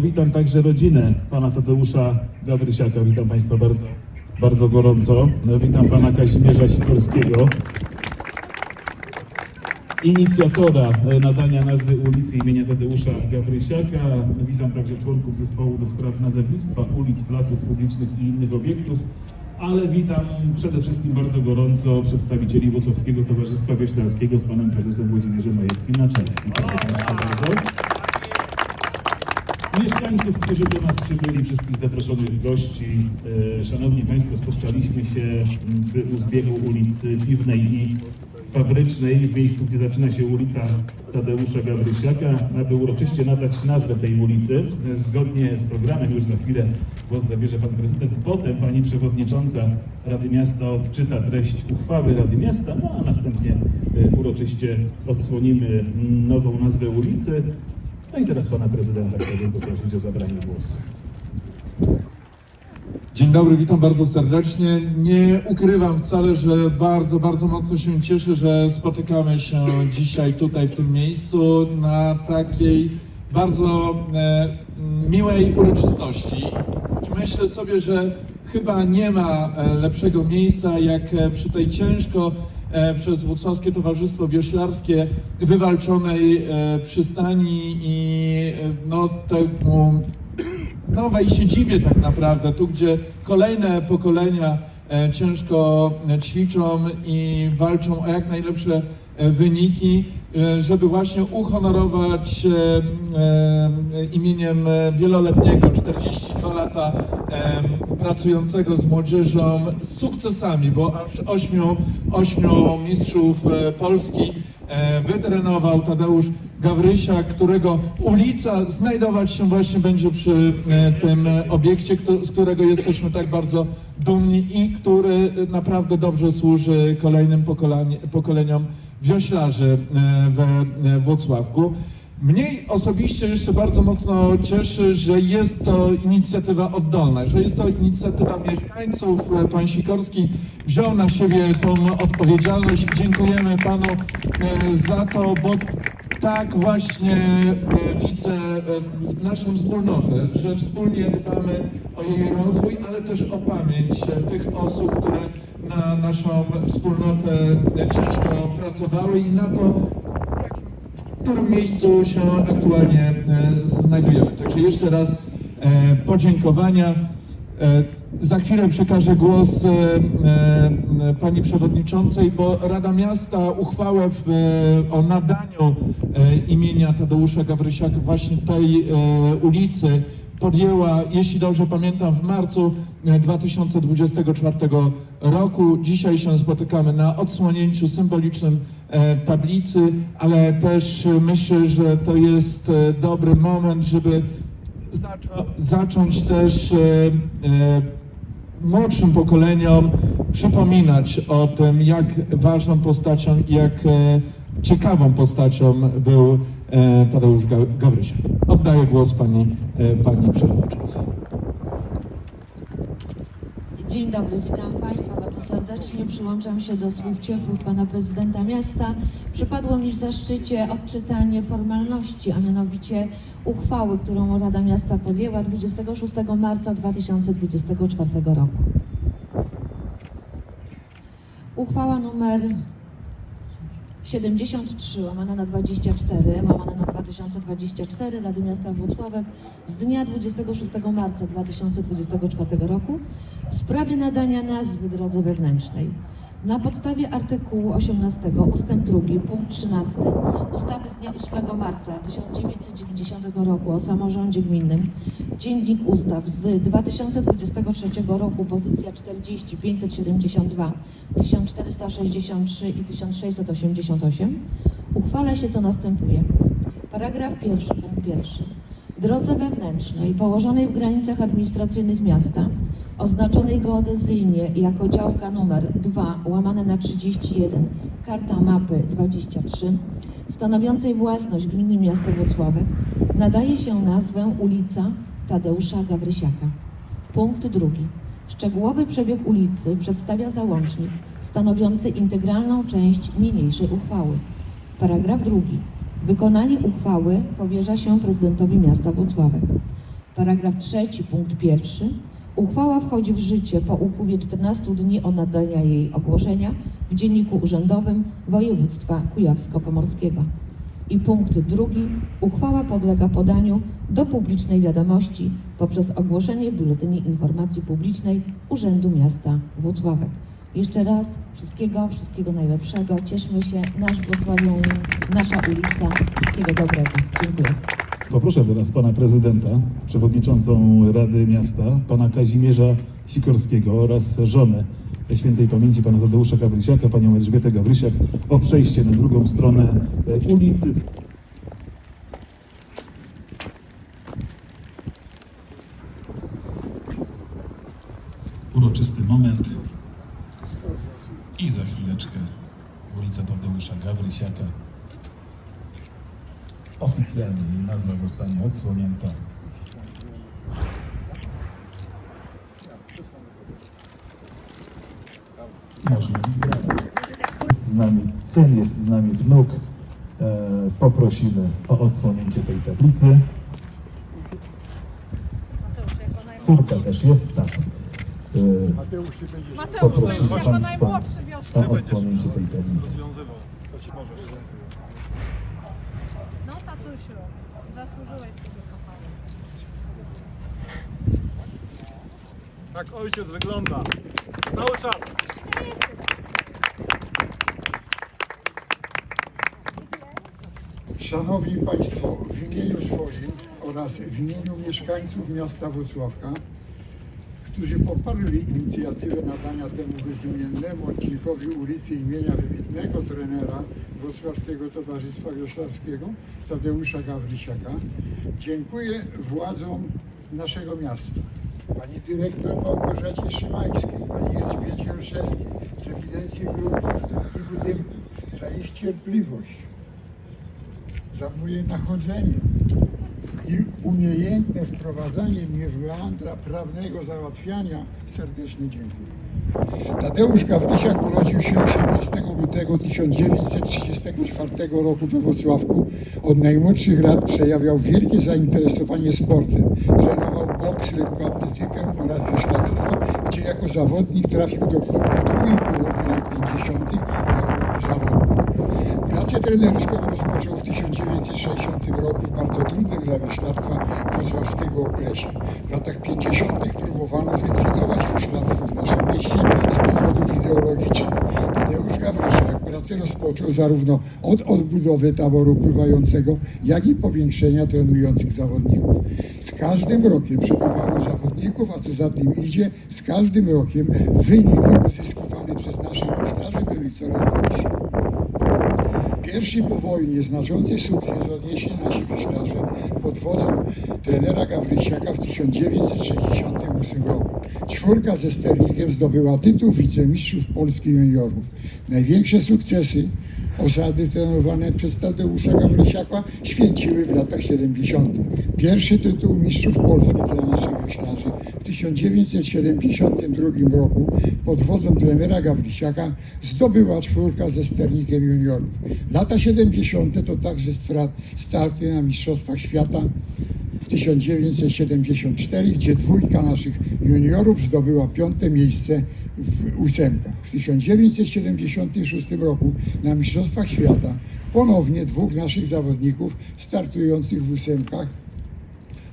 Witam także rodzinę pana Tadeusza Gawrysiaka. Witam Państwa bardzo, bardzo gorąco. Witam pana Kazimierza Sikorskiego, inicjatora nadania nazwy ulicy imienia Tadeusza Gawrysiaka. Witam także członków zespołu do spraw nazewnictwa ulic, placów publicznych i innych obiektów. Ale witam przede wszystkim bardzo gorąco przedstawicieli Włocławskiego Towarzystwa Wioślarskiego z panem prezesem Włodzimierzem Majewskim na czele. Witam bardzo mieszkańców, którzy do nas przybyli, wszystkich zaproszonych gości. E, Szanowni Państwo, spotkaliśmy się u zbiegu ulic Piwnej i Fabrycznej, w miejscu, gdzie zaczyna się ulica Tadeusza Gawrysiaka, aby uroczyście nadać nazwę tej ulicy. E, Zgodnie z programem, już za chwilę głos zabierze Pan Prezydent. Potem Pani Przewodnicząca Rady Miasta odczyta treść uchwały Rady Miasta, no a następnie e, uroczyście odsłonimy nową nazwę ulicy. No i teraz pana prezydenta chciałbym poprosić o zabranie głosu. Dzień dobry, witam bardzo serdecznie. Nie ukrywam wcale, że bardzo, bardzo mocno się cieszę, że spotykamy się dzisiaj tutaj w tym miejscu na takiej bardzo e, miłej uroczystości. I myślę sobie, że chyba nie ma e, lepszego miejsca jak e, przy tej ciężko przez Włocławskie Towarzystwo Wioślarskie wywalczonej e, przystani i e, no temu nowej siedzibie tak naprawdę, tu gdzie kolejne pokolenia e, ciężko e, ćwiczą i walczą o jak najlepsze e, wyniki, e, żeby właśnie uhonorować e, e, imieniem e, wieloletniego, 42 lata e, pracującego z młodzieżą, z sukcesami, bo ośmiu, ośmiu mistrzów e, Polski e, wytrenował Tadeusz Gawrysia, którego ulica znajdować się właśnie będzie przy e, tym e, obiekcie, z którego jesteśmy tak bardzo dumni i który e, naprawdę dobrze służy kolejnym pokoleniom wioślarzy e, we e, Włocławku. Mnie osobiście jeszcze bardzo mocno cieszy, że jest to inicjatywa oddolna, że jest to inicjatywa mieszkańców. E, Pan Sikorski wziął na siebie tą odpowiedzialność. Dziękujemy Panu za to, bo tak właśnie widzę w naszą wspólnotę, że wspólnie dbamy o jej rozwój, ale też o pamięć tych osób, które na naszą wspólnotę e, ciężko pracowały i na to, w którym miejscu się aktualnie e, znajdujemy. Także jeszcze raz e, podziękowania. Za chwilę przekażę głos pani przewodniczącej, bo Rada Miasta uchwałę w, o nadaniu imienia Tadeusza Gawrysiaka właśnie tej ulicy podjęła, jeśli dobrze pamiętam, w marcu e, 2024 roku. Dzisiaj się spotykamy na odsłonięciu symbolicznym e, tablicy, ale też e, myślę, że to jest e, dobry moment, żeby zaczą- zacząć też e, e, młodszym pokoleniom przypominać o tym, jak ważną postacią jak e, ciekawą postacią był e, Tadeusz Ga- Gawrysiak. Oddaję głos pani, e, pani przewodniczącej. Dzień dobry, witam Państwa bardzo serdecznie. Przyłączam się do słów ciepłych Pana Prezydenta Miasta. Przypadło mi w zaszczycie odczytanie formalności, a mianowicie uchwały, którą Rada Miasta podjęła 26 marca 2024 roku. Uchwała numer 73 łamane na 24 łamane na 2024 Rady Miasta Włocławek z dnia 26 marca 2024 roku w sprawie nadania nazwy drodze wewnętrznej. Na podstawie artykułu 18 ustęp 2 punkt 13 ustawy z dnia 8 marca 1990 roku o samorządzie gminnym Dziennik Ustaw z 2023 roku pozycja 40 572 1463 i 1688 uchwala się co następuje. Paragraf pierwszy, punkt pierwszy. Drodze wewnętrznej położonej w granicach administracyjnych miasta, oznaczonej geodezyjnie jako działka numer 2 łamane na 31, karta mapy 23, stanowiącej własność gminy miasta Włocławek, nadaje się nazwę ulica Tadeusza Gawrysiaka. Punkt drugi. Szczegółowy przebieg ulicy przedstawia załącznik stanowiący integralną część niniejszej uchwały. Paragraf drugi. Wykonanie uchwały powierza się prezydentowi miasta Włocławek. Paragraf trzeci, punkt pierwszy. Uchwała wchodzi w życie po upływie 14 dni od nadania jej ogłoszenia w Dzienniku Urzędowym Województwa Kujawsko-Pomorskiego. I punkt drugi. Uchwała podlega podaniu do publicznej wiadomości poprzez ogłoszenie w Biuletynie Informacji Publicznej Urzędu Miasta Włocławek. Jeszcze raz wszystkiego, wszystkiego najlepszego. Cieszmy się, nasz Włocławianin, nasza ulica. Wszystkiego dobrego. Dziękuję. Poproszę teraz pana prezydenta, przewodniczącą Rady Miasta, pana Kazimierza Sikorskiego oraz żonę świętej pamięci pana Tadeusza Gawrysiaka, panią Elżbietę Gawrysiak o przejście na drugą stronę e, ulicy. Uroczysty moment i za chwileczkę ulica Tadeusza Gawrysiaka. Oficjalnie jej nazwa zostanie odsłonięta. Można jest z nami syn, jest z nami wnuk. E, poprosimy o odsłonięcie tej tablicy. Córka też jest tak. E, Mateusz, Poprosimy będzie jako państwa o odsłonięcie tej tablicy. No tatusiu, zasłużyłeś sobie kochany. Tak ojciec wygląda. Cały czas. Szanowni Państwo, w imieniu swoim oraz w imieniu mieszkańców miasta Wrocławka, którzy poparli inicjatywę nadania temu bezimiennemu odcinkowi ulicy imienia wybitnego trenera Wrocławskiego Towarzystwa Wioślarskiego Tadeusza Gawrysiaka, dziękuję władzom naszego miasta, pani dyrektor Małgorzacie Szymańskiej, pani Elżbiecie Olszewskiej z ewidencji gruntów i budynków za ich cierpliwość, za moje nachodzenie i umiejętne wprowadzanie mnie w meandra prawnego załatwiania serdecznie dziękuję. Tadeusz Gawrysiak urodził się 18 lutego 1934 roku we Wrocławku. Od najmłodszych lat przejawiał wielkie zainteresowanie sportem. Trenował boks, lekkoatletykę oraz wioślarstwo, gdzie jako zawodnik trafił do klubu w drugiej połowie lat 50. jako zawodnik. Pracę trenerską rozpoczął w 1960 roku w bardzo trudnym dla wioślarstwa wrocławskiego okresie. W latach 50. próbowano zlikwidować wioślarstwo mieście z powodów ideologicznych. Tadeusz Gawrysiak pracę rozpoczął zarówno od odbudowy taboru pływającego, jak i powiększenia trenujących zawodników. Z każdym rokiem przybywało zawodników, a co za tym idzie, z każdym rokiem wyniki uzyskiwane przez naszych wioślarzy były coraz lepsze. Pierwszy po wojnie znaczący sukces odnieśli nasi wioślarze pod wodzą trenera Gawrysiaka w 1968 roku. Czwórka ze Sternikiem zdobyła tytuł wicemistrzów Polski juniorów. Największe sukcesy osady trenowane przez Tadeusza Gawrysiaka święciły w latach 70. Pierwszy tytuł mistrzów Polski dla naszych wioślarzy w 1972 roku pod wodzą trenera Gawrysiaka zdobyła czwórka ze sternikiem juniorów. Lata 70. to także stra- starty na Mistrzostwach Świata 1974, gdzie dwójka naszych juniorów zdobyła piąte miejsce w ósemkach. W 1976 roku na Mistrzostwach Świata ponownie dwóch naszych zawodników startujących w ósemkach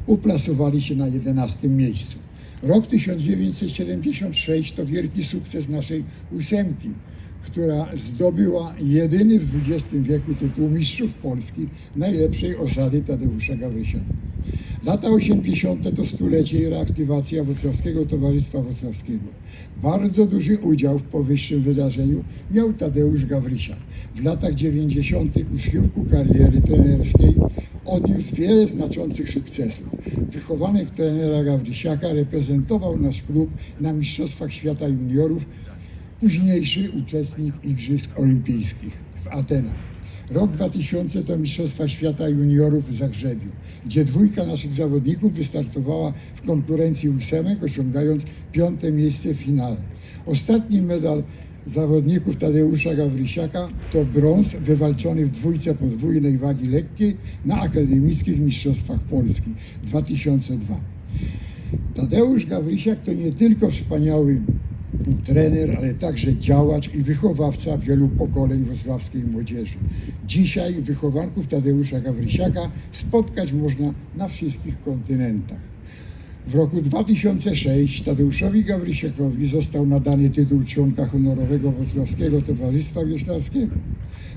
uplasowali się na 11 miejscu. Rok 1976 to wielki sukces naszej ósemki, która zdobyła jedyny w XX wieku tytuł Mistrzów Polski najlepszej osady Tadeusza Gawrysiaka. Lata 80. to stulecie i reaktywacja Wrocławskiego Towarzystwa Wrocławskiego. Bardzo duży udział w powyższym wydarzeniu miał Tadeusz Gawrysiak. W latach 90. u schyłku kariery trenerskiej odniósł wiele znaczących sukcesów. Wychowanek trenera Gawrysiaka reprezentował nasz klub na Mistrzostwach Świata Juniorów, późniejszy uczestnik Igrzysk Olimpijskich w Atenach. Rok 2000 to Mistrzostwa Świata Juniorów w Zagrzebiu, gdzie dwójka naszych zawodników wystartowała w konkurencji ósemek, osiągając piąte miejsce w finale. Ostatni medal zawodników Tadeusza Gawrysiaka to brąz wywalczony w dwójce podwójnej wagi lekkiej na Akademickich Mistrzostwach Polski 2002. Tadeusz Gawrysiak to nie tylko wspaniały trener, ale także działacz i wychowawca wielu pokoleń wrocławskiej młodzieży. Dzisiaj wychowanków Tadeusza Gawrysiaka spotkać można na wszystkich kontynentach. W roku 2006 Tadeuszowi Gawrysiakowi został nadany tytuł członka honorowego Wrocławskiego Towarzystwa Wioślarskiego.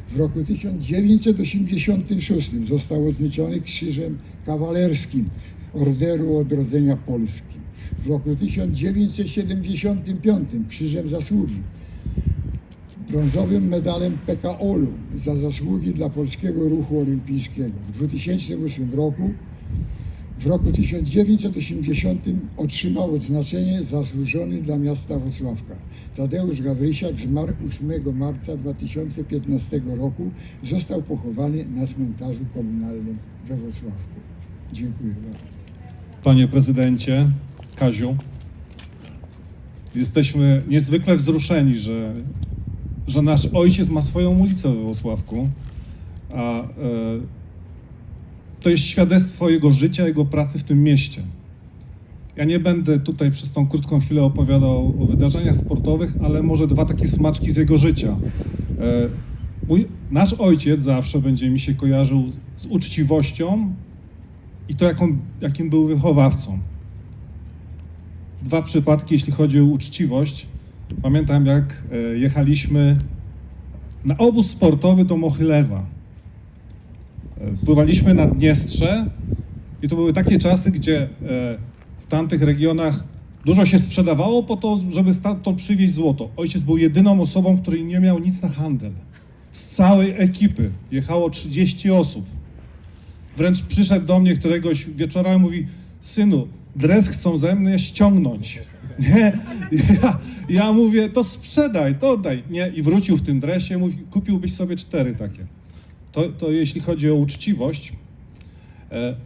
W roku 1986 został odznaczony Krzyżem Kawalerskim Orderu Odrodzenia Polski. W roku 1975 Krzyżem Zasługi brązowym medalem PKOL-u za zasługi dla polskiego ruchu olimpijskiego. W 2008 roku w roku 1980 otrzymał odznaczenie zasłużony dla miasta Wrocławka. Tadeusz Gawrysiak zmarł 8 marca 2015 roku. Został pochowany na cmentarzu komunalnym we Wrocławku. Dziękuję bardzo. Panie prezydencie, Kaziu, jesteśmy niezwykle wzruszeni, że, że nasz ojciec ma swoją ulicę we Wrocławku, a e, to jest świadectwo jego życia, jego pracy w tym mieście. Ja nie będę tutaj przez tą krótką chwilę opowiadał o wydarzeniach sportowych, ale może dwa takie smaczki z jego życia. E, mój, nasz ojciec zawsze będzie mi się kojarzył z uczciwością i to, jaką, jakim był wychowawcą. Dwa przypadki, jeśli chodzi o uczciwość. Pamiętam, jak e, jechaliśmy na obóz sportowy do Mochylewa. E, Pływaliśmy na Dniestrze i to były takie czasy, gdzie e, w tamtych regionach dużo się sprzedawało po to, żeby stamtąd przywieźć złoto. Ojciec był jedyną osobą, której nie miał nic na handel. Z całej ekipy jechało 30 osób. Wręcz przyszedł do mnie któregoś wieczora i mówi, synu, dres chcą ze mnie ściągnąć. Nie, ja, ja mówię, to sprzedaj, to oddaj. Nie, i wrócił w tym dresie, mówi, kupiłbyś sobie cztery takie. To, to jeśli chodzi o uczciwość. E,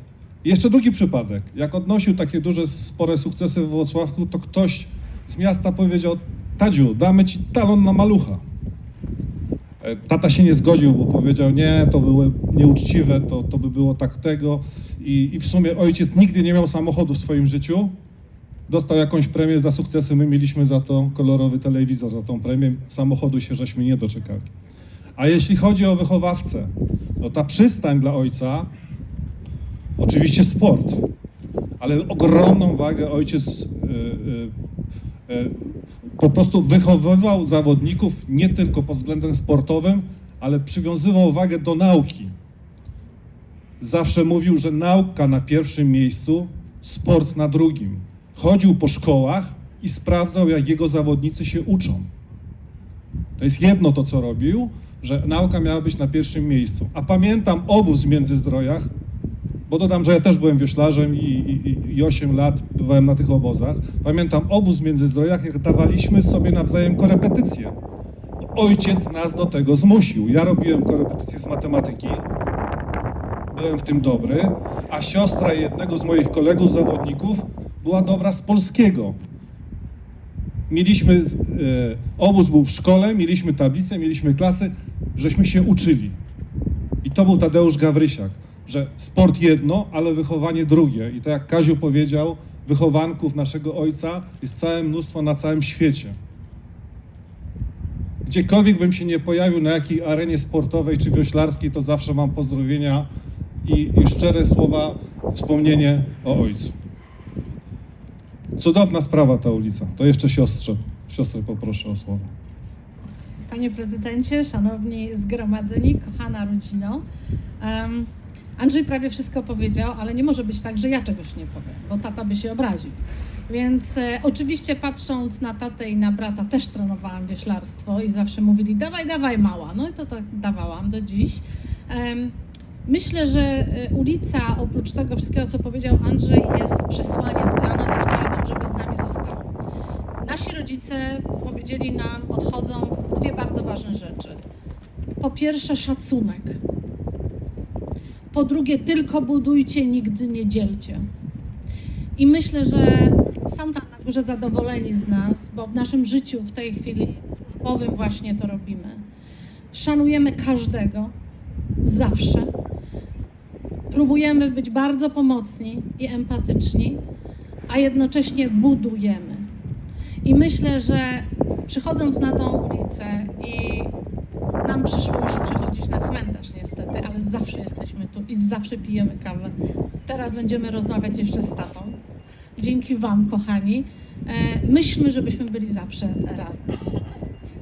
jeszcze drugi przypadek. Jak odnosił takie duże, spore sukcesy w Wrocławku, to ktoś z miasta powiedział, Tadziu, damy ci talon na malucha. E, Tata się nie zgodził, bo powiedział, nie, to było nieuczciwe, to, to by było tak tego. I, I w sumie ojciec nigdy nie miał samochodu w swoim życiu. Dostał jakąś premię za sukcesy, my mieliśmy za to kolorowy telewizor, za tą premię. Samochodu się żeśmy nie doczekali. A jeśli chodzi o wychowawcę, no ta przystań dla ojca, oczywiście sport, ale ogromną wagę ojciec y, y, y, po prostu wychowywał zawodników nie tylko pod względem sportowym, ale przywiązywał wagę do nauki. Zawsze mówił, że nauka na pierwszym miejscu, sport na drugim. Chodził po szkołach i sprawdzał, jak jego zawodnicy się uczą. To jest jedno to, co robił, że nauka miała być na pierwszym miejscu. A pamiętam obóz w Międzyzdrojach, bo dodam, że ja też byłem wioślarzem i, i, i 8 lat bywałem na tych obozach. Pamiętam obóz w Międzyzdrojach, jak dawaliśmy sobie nawzajem korepetycje. Ojciec nas do tego zmusił. Ja robiłem korepetycje z matematyki, byłem w tym dobry, a siostra jednego z moich kolegów zawodników była dobra z polskiego. Mieliśmy, e, obóz był w szkole, mieliśmy tablicę, mieliśmy klasy, żeśmy się uczyli. I to był Tadeusz Gawrysiak, że sport jedno, ale wychowanie drugie. I tak jak Kaziu powiedział, wychowanków naszego ojca jest całe mnóstwo na całym świecie. Gdziekolwiek bym się nie pojawił, na jakiej arenie sportowej czy wioślarskiej, to zawsze mam pozdrowienia i, i szczere słowa, wspomnienie o ojcu. Cudowna sprawa ta ulica. To jeszcze siostrze. Siostrę poproszę o słowo. Panie prezydencie, szanowni zgromadzeni, kochana rodzino. Em, Andrzej prawie wszystko powiedział, ale nie może być tak, że ja czegoś nie powiem, bo tata by się obraził. Więc e, oczywiście patrząc na tatę i na brata też trenowałam wioślarstwo i zawsze mówili dawaj, dawaj mała. No i to tak dawałam do dziś. Em, Myślę, że e, ulica, oprócz tego wszystkiego, co powiedział Andrzej, jest przesłaniem dla nas i chciałabym, żeby z nami zostało. Nasi rodzice powiedzieli nam, odchodząc, dwie bardzo ważne rzeczy. Po pierwsze, szacunek. Po drugie, tylko budujcie, nigdy nie dzielcie. I myślę, że są tam na górze zadowoleni z nas, bo w naszym życiu w tej chwili służba bowiem właśnie to robimy. Szanujemy każdego, zawsze. Próbujemy być bardzo pomocni i empatyczni, a jednocześnie budujemy. I myślę, że przychodząc na tą ulicę i nam przyszło już przechodzić na cmentarz niestety, ale zawsze jesteśmy tu i zawsze pijemy kawę. Teraz będziemy rozmawiać jeszcze z tatą. Dzięki Wam, kochani. E, myślmy, żebyśmy byli zawsze razem.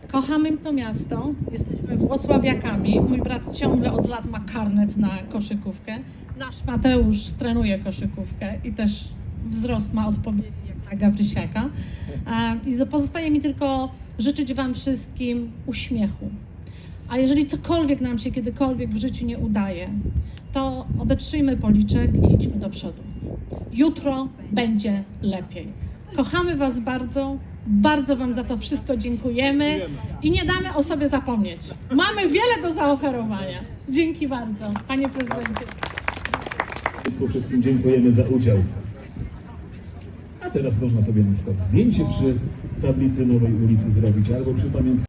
Kochamy to miasto, jesteśmy włocławiakami. Mój brat ciągle od lat ma karnet na koszykówkę. Nasz Mateusz trenuje koszykówkę i też wzrost ma odpowiedni jak na Gawrysiaka. E, I pozostaje mi tylko życzyć Wam wszystkim uśmiechu. A jeżeli cokolwiek nam się kiedykolwiek w życiu nie udaje, to obetrzyjmy policzek i idźmy do przodu. Jutro będzie lepiej. Kochamy Was bardzo, bardzo Wam za to wszystko dziękujemy i nie damy o sobie zapomnieć. Mamy wiele do zaoferowania. Dzięki bardzo, Panie Prezydencie. Państwu wszystkim dziękujemy za udział. A teraz można sobie na przykład zdjęcie przy tablicy Nowej Ulicy zrobić albo przy pamiątce.